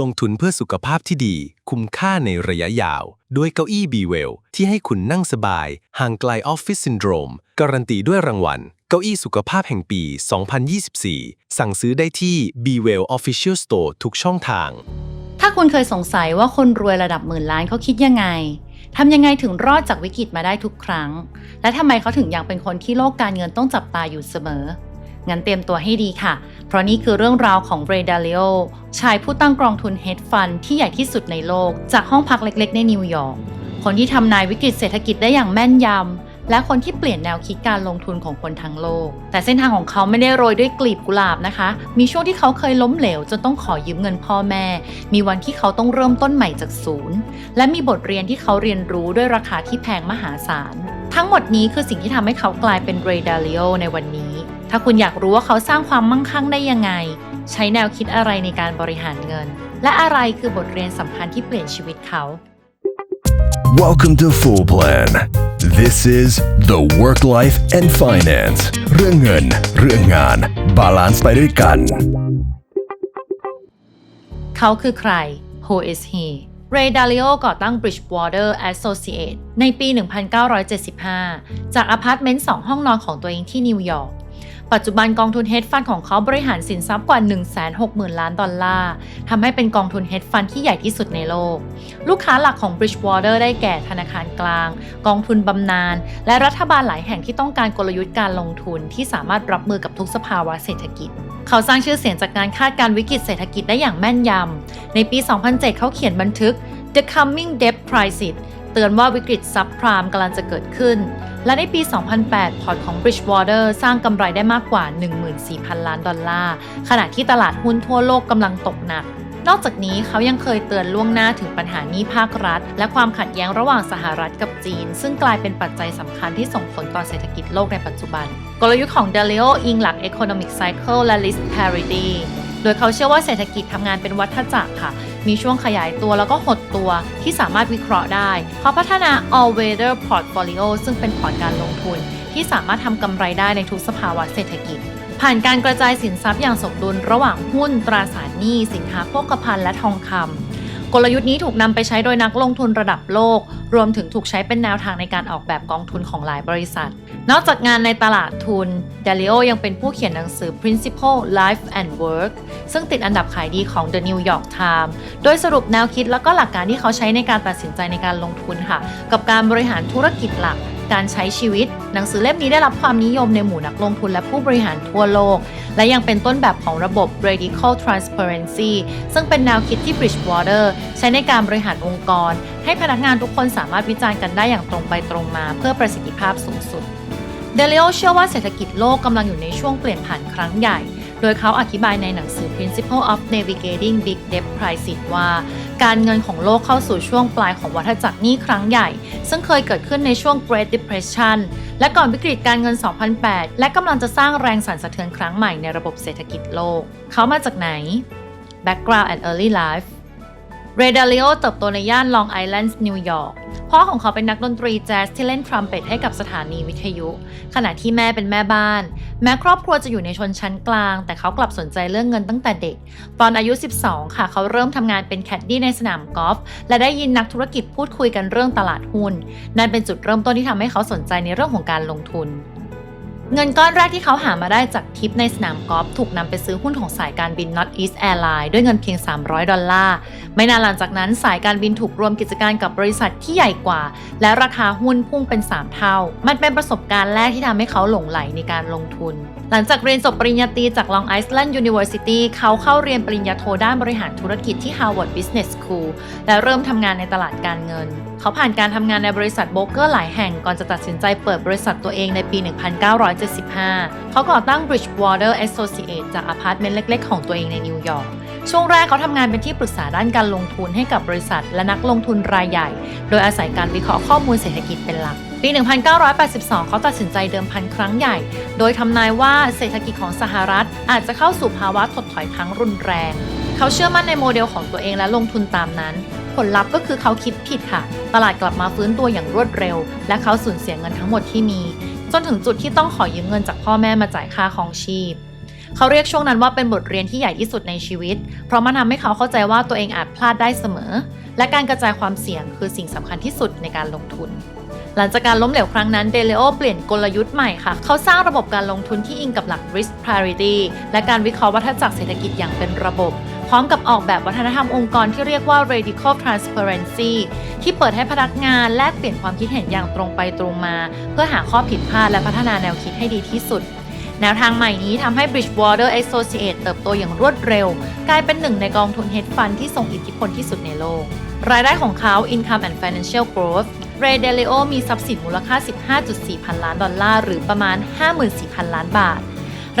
ลงทุนเพื่อสุขภาพที่ดี คุ้มค่าในระยะยาว ด้วยเก้าอี้ b w e l l ที่ให้คุณนั่งสบาย ห่างไกลออฟฟิศซินโดรม การันตีด้วยรางวัล เก้าอี้สุขภาพแห่งปี 2024 สั่งซื้อได้ที่ b w e l l Official Store ทุกช่องทาง ถ้าคุณเคยสงสัยว่าคนรวยระดับหมื่นล้านเขาคิดยังไงทำยังไงถึงรอดจากวิกฤตมาได้ทุกครั้ง และทำไมเขาถึงยังเป็นคนที่โลกการเงินต้องจับตาอยู่เสมอ งั้นเตรียมตัวให้ดีค่ะ เพราะนี่คือเรื่องราวของเรดาลิโอชายผู้ตั้งกองทุนเฮดฟันที่ใหญ่ที่สุดในโลก จากห้องพักเล็กๆ ในนิวยอร์ก คนที่ทำนายวิกฤตเศรษฐกิจได้อย่างแม่นยำ และคนที่เปลี่ยนแนวคิดการลงทุนของคนทั้งโลก แต่เส้นทางของเขาไม่ได้โรยด้วยกลีบกุหลาบนะคะ มีช่วงที่เขาเคยล้มเหลวจนต้องขอยืมเงินพ่อแม่ มีวันที่เขาต้องเริ่มต้นใหม่จากศูนย์ และมีบทเรียนที่เขาเรียนรู้ด้วยราคาที่แพงมหาศาล ทั้งหมดนี้คือสิ่งที่ทำให้เขากลายเป็นเรดาลิโอในวันนี้ ถ้าคุณอยากรู้ว่าเขาสร้างความมั่งคั่งได้ยังไง ใช้แนวคิดอะไรในการบริหารเงิน และอะไรคือบทเรียนสำคัญที่เปลี่ยนชีวิตเขา Welcome to Full Plan. This is the Work Life and Finance เรื่องเงิน เรื่องงาน บาลานซ์ไปด้วยกัน เขาคือใคร Who is he Ray Dalio ก่อตั้ง Bridgewater Associates ในปี 1975 จากอพาร์ตเมนต์ 2 ห้องนอนของตัวเองที่นิวยอร์ก ปัจจุบันกองทุนเฮดฟันของเขาบริหารสินทรัพย์กว่า 160,000 ล้านดอลลาร์ทำให้เป็นกองทุนเฮดฟันที่ใหญ่ที่สุดในโลก ลูกค้าหลักของ Bridgewater ได้แก่ธนาคารกลาง กองทุนบำนาญและรัฐบาลหลายแห่งที่ต้องการกลยุทธ์การลงทุนที่สามารถรับมือกับทุกสภาวะเศรษฐกิจ เขาสร้างชื่อเสียงจากการคาดการณ์วิกฤตเศรษฐกิจได้อย่างแม่นยำในปี 2007 เขาเขียนบันทึก The Coming Debt Crisis เตือนว่าวิกฤตซับพรามกำลังจะเกิดขึ้น และในปี 2008 พอร์ตของ Bridgewater สร้างกำไรได้มากกว่า 14,000 ล้านดอลลาร์ ขณะที่ตลาดหุ้นทั่วโลกกำลังตกหนักนอกจากนี้เขายังเคยเตือนล่วงหน้าถึงปัญหาหนี้ภาครัฐ และความขัดแย้งระหว่างสหรัฐกับจีน ซึ่งกลายเป็นปัจจัยสำคัญที่ส่งผลต่อเศรษฐกิจโลกในปัจจุบัน กลยุทธ์ของ Dalio อิงหลัก Economic Cycle และ Risk Parity โดยเขาเชื่อว่าเศรษฐกิจทำงานเป็นวัฏจักรค่ะ มีช่วงขยายตัวแล้วก็หดตัวที่สามารถวิเคราะห์ได้ เขาพัฒนา All Weather Portfolio ซึ่งเป็นพอร์ตการลงทุน ที่สามารถทำกำไรได้ในทุกสภาวะเศรษฐกิจ ผ่านการกระจายสินทรัพย์อย่างสมดุลระหว่างหุ้นตราสารหนี้ สินค้าโภคภัณฑ์และทองคำ กลยุทธ์นี้ถูกนำไปใช้โดยนักลงทุนระดับโลก รวมถึงถูกใช้เป็นแนวทางในการออกแบบกองทุนของหลายบริษัท นอกจากงานในตลาดทุน d a l i o ยังเป็นผู้เขียนหนังสือ Principle Life and Work ซึ่งติดอันดับขายดีของ The New York Times โดยสรุปแนวคิดและก็หลักการที่เขาใช้ในการตัดสินใจในการลงทุนค่ะ กับการบริหารธุรกิจหลัก การใช้ชีวิต หนังสือเล่มนี้ได้รับความนิยมในหมู่นักลงทุนและผู้บริหารทั่วโลก และยังเป็นต้นแบบของระบบ Radical Transparency ซึ่งเป็นแนวคิดที่ Bridgewater ใช้ในการบริหารองค์กร ให้พนักงานทุกคนสามารถวิจารณ์กันได้อย่างตรงไปตรงมา เพื่อประสิทธิภาพสูงสุดเดลิโอเชื่อว่าเศรษฐกิจโลกกำลังอยู่ในช่วงเปลี่ยนผ่านครั้งใหญ่ โดยเขาอธิบายในหนังสือ Principle of Navigating Big Debt Crisis ว่า การเงินของโลกเข้าสู่ช่วงปลายของวัฏจักรหนี้ครั้งใหญ่ ซึ่งเคยเกิดขึ้นในช่วง Great Depression และก่อนวิกฤตการเงิน 2008 และกำลังจะสร้างแรงสั่นสะเทือนครั้งใหม่ในระบบเศรษฐกิจโลก เขามาจากไหน Background and Early Life เรดาลิโอเติบโตในย่านลองไอแลนด์นิวยอร์กพ่อของเขาเป็นนักดนตรีแจ๊สที่เล่นทรัมเป็ตให้กับสถานีวิทยุ ขณะที่แม่เป็นแม่บ้าน แม้ครอบครัวจะอยู่ในชนชั้นกลาง แต่เขากลับสนใจเรื่องเงินตั้งแต่เด็ก ตอนอายุ 12 ค่ะ เขาเริ่มทำงานเป็นแคดดี้ในสนามกอล์ฟและได้ยินนักธุรกิจพูดคุยกันเรื่องตลาดหุ้น นั่นเป็นจุดเริ่มต้นที่ทำให้เขาสนใจในเรื่องของการลงทุน เงินก้อนแรกที่เขาหามาได้จากทิปในสนามกอล์ฟถูกนำไปซื้อหุ้นของสายการบิน Not East Airline ด้วยเงินเพียง 300 ดอลลาร์ ไม่นานหลังจากนั้นสายการบินถูกรวมกิจการกับบริษัทที่ใหญ่กว่า และราคาหุ้นพุ่งเป็น 3 เท่า มันเป็นประสบการณ์แรกที่ทำให้เขาหลงไหลในการลงทุน หลังจากเรียนจบปริญญาตรีจาก Long Island University เขาเข้าเรียนปริญญาโทด้านบริหารธุรกิจที่ Harvard Business School และเริ่มทำงานในตลาดการเงิน เขาผ่านการทำงานในบริษัทโบรกเกอร์หลายแห่งก่อนจะตัดสินใจเปิดบริษัทตัวเองในปี 1975 เขาก่อตั้ง Bridgewater Associates จากอพาร์ตเมนต์เล็ก ๆ ของตัวเองในนิวยอร์กช่วงแรกเขาทำงานเป็นที่ปรึกษาด้านการลงทุนให้กับบริษัท และนักลงทุนรายใหญ่ โดยอาศัยการวิเคราะห์ข้อมูลเศรษฐกิจเป็นหลัก ปี 1982 เขาตัดสินใจเดิมพันครั้งใหญ่ โดยทำนายว่าเศรษฐกิจของสหรัฐ อาจจะเข้าสู่ภาวะถดถอยครั้งรุนแรง เขาเชื่อมั่นในโมเดลของตัวเองและลงทุนตามนั้น ผลลัพธ์ก็คือเขาคิดผิดค่ะ ตลาดกลับมาฟื้นตัวอย่างรวดเร็ว และเขาสูญเสียเงินทั้งหมดที่มี จนถึงจุดที่ต้องขอยืมเงินจากพ่อแม่มาจ่ายค่าของชีพ เขาเรียกช่วงนั้นว่าเป็นบทเรียนที่ใหญ่ที่สุดในชีวิต เพราะมันทำให้เขาเข้าใจว่าตัวเองอาจพลาดได้เสมอ และการกระจายความเสี่ยงคือสิ่งสำคัญที่สุดในการลงทุนหลังจากการล้มเหลวครั้งนั้นเดเลโอเปลี่ยนกลยุทธ์ใหม่ค่ะ เขาสร้างระบบการลงทุนที่อิงกับหลัก risk parity และการวิเคราะห์วัฏจักรเศรษฐกิจอย่างเป็นระบบ พร้อมกับออกแบบวัฒนธรรมองค์กรที่เรียกว่า radical transparency ที่เปิดให้พนักงานแลกเปลี่ยนความคิดเห็นอย่างตรงไปตรงมา เพื่อหาข้อผิดพลาดและพัฒนาแนวคิดให้ดีที่สุด แนวทางใหม่นี้ทำให้ Bridgewater Associates เติบโตอย่างรวดเร็ว กลายเป็นหนึ่งในกองทุน hedge fund ที่ทรงอิทธิพลที่สุดในโลก รายได้ของเขา Income and Financial Growth Ray Dalio มีทรัพย์สินมูลค่า 15.4 พันล้านดอลลาร์ หรือประมาณ 54,000 ล้านบาท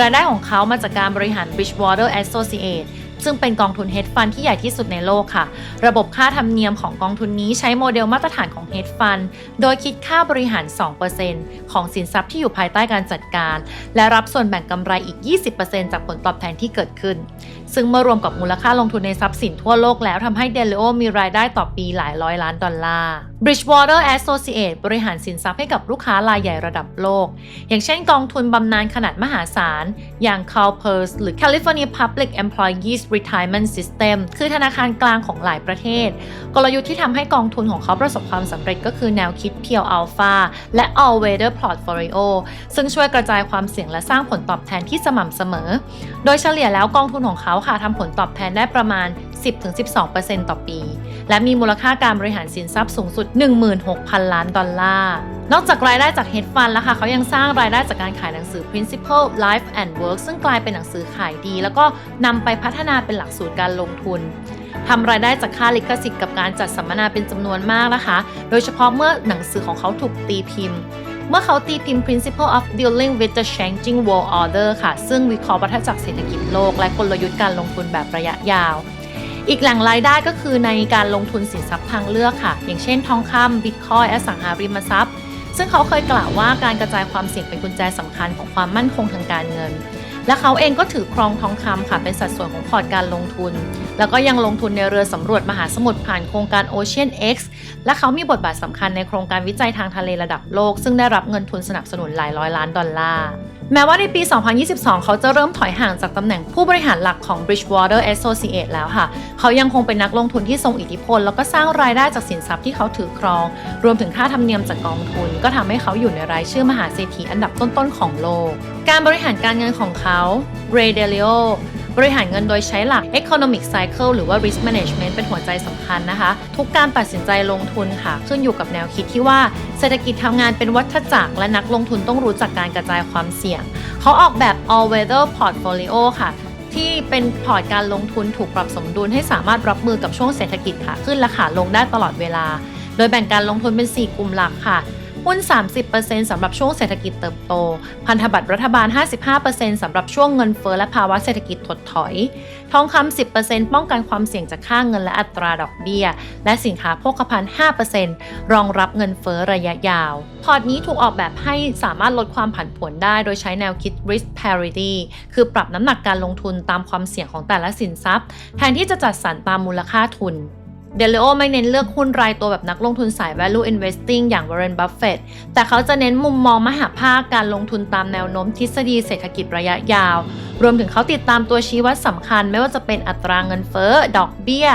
รายได้ของเขามาจากการบริหาร Bridgewater Associates ซึ่งเป็นกองทุน hedge fund ที่ใหญ่ที่สุดในโลกค่ะ ระบบค่าธรรมเนียมของกองทุนนี้ใช้โมเดลมาตรฐานของ hedge fund โดยคิดค่าบริหาร 2%ของสินทรัพย์ที่อยู่ภายใต้การจัดการ และรับส่วนแบ่งกำไรอีก 20%จากผลตอบแทนที่เกิดขึ้น ซึ่งเมื่อรวมกับมูลค่าลงทุนในทรัพย์สินทั่วโลกแล้วทำให้เดลิโอมีรายได้ต่อปีหลายร้อยล้านดอลลาร์ Bridgewater Associate บริหารสินทรัพย์ให้กับลูกค้ารายใหญ่ระดับโลก อย่างเช่นกองทุนบำนาญขนาดมหาศาล อย่าง CalPERS หรือ California Public Employees Retirement System คือธนาคารกลางของหลายประเทศ กลยุทธ์ที่ทำให้กองทุนของเขาประสบความสำเร็จก็คือแนวคิด Pure Alpha และ All Weather Portfolio ซึ่งช่วยกระจายความเสี่ยงและสร้างผลตอบแทนที่สม่ำเสมอ โดยเฉลี่ยแล้วกองทุนของเขาค่ะทำผลตอบแทนได้ประมาณ 10-12%ต่อปี และมีมูลค่าการบริหารสินทรัพย์สูงสุด 16,000 ล้านดอลลาร์ นอกจากรายได้จาก hedge fund แล้วค่ะเขายังสร้างรายได้จากการขายหนังสือ Principle Life and Work ซึ่งกลายเป็นหนังสือขายดี แล้วก็นำไปพัฒนาเป็นหลักสูตรการลงทุนทำรายได้จากค่าลิขสิทธิ์กับการจัดสัมมนาเป็นจำนวนมากนะคะ โดยเฉพาะเมื่อหนังสือของเขาถูกตีพิมพ์ เมื่อเขาตีพิมพ์ Principle of Dealing with the Changing World Order ค่ะ ซึ่งวิเคราะห์วัฏจักรเศรษฐกิจโลก และกลยุทธ์การลงทุนแบบระยะยาว อีกแหล่งรายได้ก็คือในการลงทุนสินทรัพย์ทางเลือกค่ะ อย่างเช่นทองคำบิตคอยอสังหาริมทรัพย์ ซึ่งเขาเคยกล่าวว่าการกระจายความเสี่ยงเป็นกุญแจสำคัญของความมั่นคงทางการเงิน และเขาเองก็ถือครองทองคำค่ะเป็นสัดส่วนของพอร์ตการลงทุน แล้วก็ยังลงทุนในเรือสำรวจมหาสมุทรผ่านโครงการ Ocean X และเขามีบทบาทสำคัญในโครงการวิจัยทางทะเลระดับโลก ซึ่งได้รับเงินทุนสนับสนุนหลายร้อยล้านดอลลาร์ แม้ว่าในปี 2022 เขาจะเริ่มถอยห่างจากตำแหน่งผู้บริหารหลักของ Bridgewater Associates แล้วค่ะ เขายังคงเป็นนักลงทุนที่ทรงอิทธิพล แล้วก็สร้างรายได้จากสินทรัพย์ที่เขาถือครอง รวมถึงค่าธรรมเนียมจากกองทุน ก็ทำให้เขาอยู่ในรายชื่อมหาเศรษฐีอันดับต้นๆของโลก การบริหารการเงินของเขา Ray Dalio บริหารเงินโดยใช้หลัก economic cycle หรือว่า risk management เป็นหัวใจสำคัญนะคะ ทุกการตัดสินใจลงทุนค่ะ ขึ้นอยู่กับแนวคิดที่ว่าเศรษฐกิจทำงานเป็นวัฏจักร และนักลงทุนต้องรู้จักการกระจายความเสี่ยง เขาออกแบบ all weather portfolio ค่ะที่เป็นพอร์ตการลงทุนถูกปรับสมดุลให้สามารถรับมือกับช่วงเศรษฐกิจขาขึ้นและขาลงได้ตลอดเวลา โดยแบ่งการลงทุนเป็น 4 กลุ่มหลักค่ะ หุ้น 30%สำหรับช่วงเศรษฐกิจเติบโต พันธบัตรรัฐบาล 55%สำหรับช่วงเงินเฟ้อและภาวะเศรษฐกิจถดถอย ทองคำ10%ป้องกันความเสี่ยงจากค่าเงินและอัตราดอกเบี้ย และสินค้าโภคภัณฑ์ 5%รองรับเงินเฟ้อระยะยาว พอร์ตนี้ถูกออกแบบให้สามารถลดความผันผวนได้โดยใช้แนวคิด risk parity คือปรับน้ำหนักการลงทุนตามความเสี่ยงของแต่ละสินทรัพย์ แทนที่จะจัดสรรตามมูลค่าทุน เดลโอไม่เน้นเลือกหุ้นรายตัวแบบนักลงทุนสาย value investing อย่าง Warren Buffett แต่เขาจะเน้นมุมมองมหาภาคการลงทุนตามแนวโน้มทฤษฎีเศรษฐกิจระยะยาว รวมถึงเขาติดตามตัวชี้วัดสำคัญไม่ว่าจะเป็นอัตราเงินเฟ้อ ดอกเบี้ย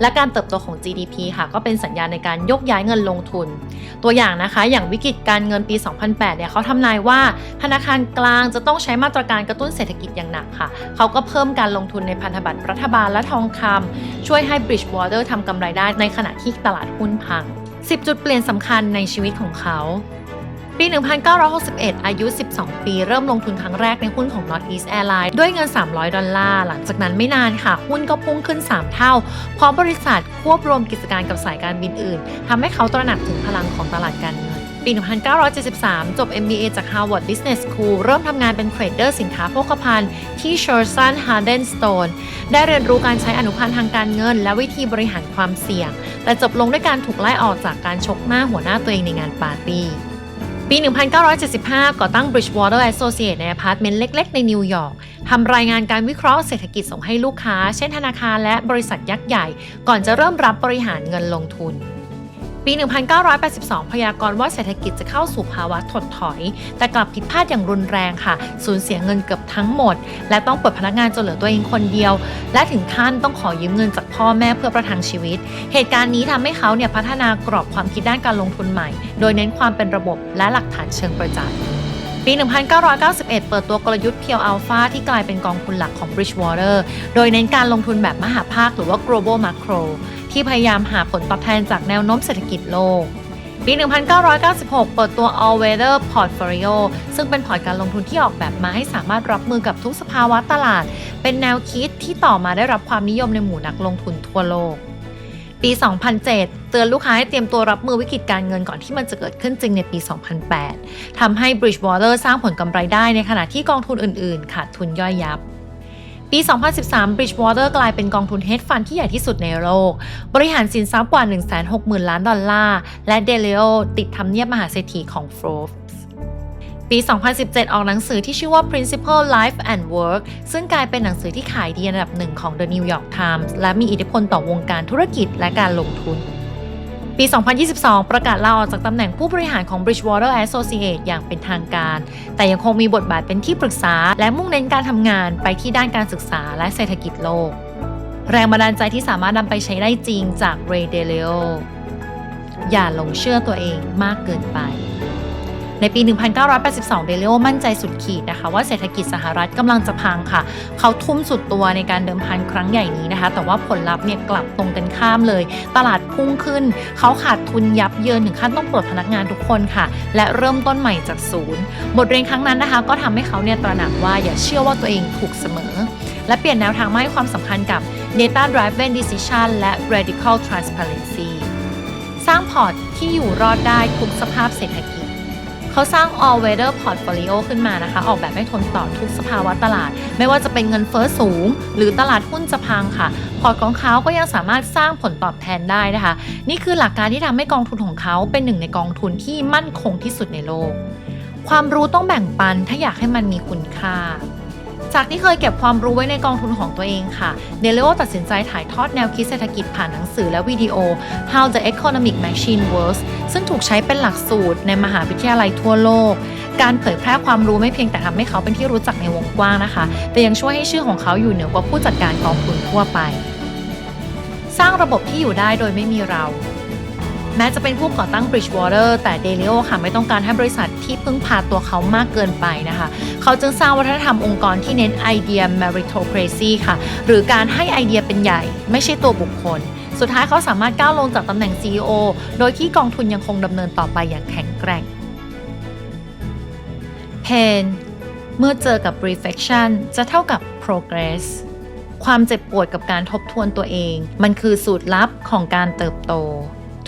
และการเติบโตของ GDP ค่ะก็เป็นสัญญาณในการยกย้ายเงินลงทุน ตัวอย่างนะคะอย่างวิกฤตการเงินปี 2008 เนี่ยเขาทำนายว่าธนาคารกลางจะต้องใช้มาตรการกระตุ้นเศรษฐกิจอย่างหนักค่ะ เขาก็เพิ่มการลงทุนในพันธบัตรรัฐบาลและทองคำช่วยให้ Bridgewater ทำกำไรได้ในขณะที่ตลาดหุ้นพัง 10 จุดเปลี่ยนสำคัญในชีวิตของเขา ปี 1961 อายุ 12 ปี เริ่มลงทุนครั้งแรกในหุ้นของ Northeast Airlines ด้วยเงิน 300 ดอลลาร์ หลังจากนั้นไม่นานค่ะ หุ้นก็พุ่งขึ้น 3 เท่า เพราะบริษัทควบรวมกิจการกับสายการบินอื่น ทำให้เขาตระหนักถึงพลังของตลาดการเงินปี 1973 จบ MBA จาก Harvard Business School เริ่มทำงานเป็นเทรดเดอร์สินค้าโภคภัณฑ์ที่ s h e r s o n Harden Stone ได้เรียนรู้การใช้อนุพันธ์ทางการเงิน และวิธีบริหารความเสี่ยง แต่จบลงด้วยการถูกไล่ออกจากการชกหน้าหัวหน้าตัวเองในงานปาร์ตี้ ปี 1975 ก่อตั้ง Bridgewater Associates ในอพาร์ตเมนต์เล็ก ๆ ในนิวยอร์กทำรายงานการวิเคราะห์เศรษฐกิจส่งให้ลูกค้า เช่นธนาคารและบริษัทยักษ์ใหญ่ ก่อนจะเริ่มรับบริหารเงินลงทุน ปี 1982 พยากรณ์ว่าเศรษฐกิจจะเข้าสู่ภาวะถดถอย แต่กลับผิดพลาดอย่างรุนแรงค่ะ สูญเสียเงินเกือบทั้งหมด และต้องเปิดพนักงานจนเหลือตัวเองคนเดียว และถึงขั้นต้องขอยืมเงินจากพ่อแม่เพื่อประทังชีวิต เหตุการณ์นี้ทำให้เขาเนี่ยพัฒนากรอบความคิดด้านการลงทุนใหม่ โดยเน้นความเป็นระบบและหลักฐานเชิงประจักษ์ ปี 1991 เปิดตัวกลยุทธ์เพียวอัลฟาที่กลายเป็นกองทุนหลักของ Bridgewater โดยเน้นการลงทุนแบบมหาภาคหรือว่า global macro ที่พยายามหาผลตอบแทนจากแนวโน้มเศรษฐกิจโลก ปี 1996 เปิดตัว All Weather Portfolio ซึ่งเป็นพอร์ตการลงทุนที่ออกแบบมาให้สามารถรับมือกับทุกสภาวะตลาด เป็นแนวคิดที่ต่อมาได้รับความนิยมในหมู่นักลงทุนทั่วโลก ปี 2007 เตือนลูกค้าให้เตรียมตัวรับมือวิกฤตการเงินก่อนที่มันจะเกิดขึ้นจริงในปี 2008 ทำให้ Bridgewater สร้างผลกำไรได้ในขณะที่กองทุนอื่นๆ ขาดทุนย่อยยับปี 2013 Bridgewater กลายเป็นกองทุน hedge fund ที่ใหญ่ที่สุดในโลก บริหารสินทรัพย์กว่า 160,000 ล้านดอลลาร์ และ Delio ติดทำเนียบมหาเศรษฐีของ Forbes ปี 2017 ออกหนังสือที่ชื่อว่า Principle Life and Work ซึ่งกลายเป็นหนังสือที่ขายดีอันดับหนึ่งของ The New York Times และมีอิทธิพลต่อวงการธุรกิจและการลงทุน ปี 2022 ประกาศลาออกจากตำแหน่งผู้บริหารของ Bridgewater Associates อย่างเป็นทางการ แต่ยังคงมีบทบาทเป็นที่ปรึกษา และมุ่งเน้นการทำงานไปที่ด้านการศึกษาและเศรษฐกิจโลก แรงบันดาลใจที่สามารถนำไปใช้ได้จริงจาก Ray Dalio อย่าหลงเชื่อตัวเองมากเกินไป ในปี 1982 เดลิโอมั่นใจสุดขีดนะคะ ว่าเศรษฐกิจสหรัฐกำลังจะพังค่ะ เขาทุ่มสุดตัวในการเดิมพันครั้งใหญ่นี้นะคะ แต่ว่าผลลัพธ์เนี่ยกลับตรงกันข้ามเลย ตลาดพุ่งขึ้น เขาขาดทุนยับเยินถึงขั้นต้องปลดพนักงานทุกคนค่ะ และเริ่มต้นใหม่จากศูนย์ บทเรียนครั้งนั้นนะคะ ก็ทำให้เขาเนี่ยตระหนักว่าอย่าเชื่อว่าตัวเองถูกเสมอ และเปลี่ยนแนวทางมาให้ความสำคัญกับ data driven decision และ radical transparency สร้างพอร์ตที่อยู่รอดได้ทุกสภาพเศรษฐกิจ เขาสร้าง all weather portfolio ขึ้นมานะคะ ออกแบบให้ทนต่อทุกสภาวะตลาด ไม่ว่าจะเป็นเงินเฟ้อสูง หรือตลาดหุ้นจะพังค่ะ พอร์ตของเขาก็ยังสามารถสร้างผลตอบแทนได้นะคะ นี่คือหลักการที่ทำให้กองทุนของเขาเป็นหนึ่งในกองทุนที่มั่นคงที่สุดในโลก ความรู้ต้องแบ่งปันถ้าอยากให้มันมีคุณค่า จากที่เคยเก็บความรู้ไว้ในกองทุนของตัวเองค่ะเดลิโอตัดสินใจถ่ายทอดแนวคิดเศรษฐกิจผ่านหนังสือและวิดีโอ How the Economic Machine Works ซึ่งถูกใช้เป็นหลักสูตรในมหาวิทยาลัยทั่วโลก การเผยแพร่ความรู้ไม่เพียงแต่ทำให้เขาเป็นที่รู้จักในวงกว้างนะคะ แต่ยังช่วยให้ชื่อของเขาอยู่เหนือกว่าผู้จัดการกองทุนทั่วไป สร้างระบบที่อยู่ได้โดยไม่มีเรา แม้จะเป็นผู้ก่อตั้ง Bridgewater แต่ Delio ค่ะไม่ต้องการให้บริษัทที่พึ่งพาตัวเขามากเกินไปนะคะ เขาจึงสร้างวัฒนธรรมองค์กรที่เน้นไอเดีย meritocracy ค่ะ หรือการให้ไอเดียเป็นใหญ่ ไม่ใช่ตัวบุคคล สุดท้ายเขาสามารถก้าวลงจากตำแหน่ง CEO โดยที่กองทุนยังคงดำเนินต่อไปอย่างแข็งแกร่ง Pain เมื่อเจอกับ reflection จะเท่ากับ progress ความเจ็บปวดกับการทบทวนตัวเอง มันคือสูตรลับของการเติบโต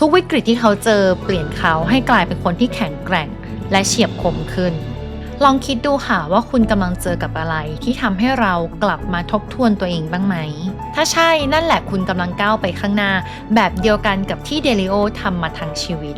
ทุกวิกฤตที่เขาเจอเปลี่ยนเขาให้กลายเป็นคนที่แข็งแกร่งและเฉียบคมขึ้น ลองคิดดูค่ะว่าคุณกำลังเจอกับอะไรที่ทำให้เรากลับมาทบทวนตัวเองบ้างไหม ถ้าใช่นั่นแหละคุณกำลังก้าวไปข้างหน้า แบบเดียวกันกับที่เดลิโอทำมาทั้งชีวิต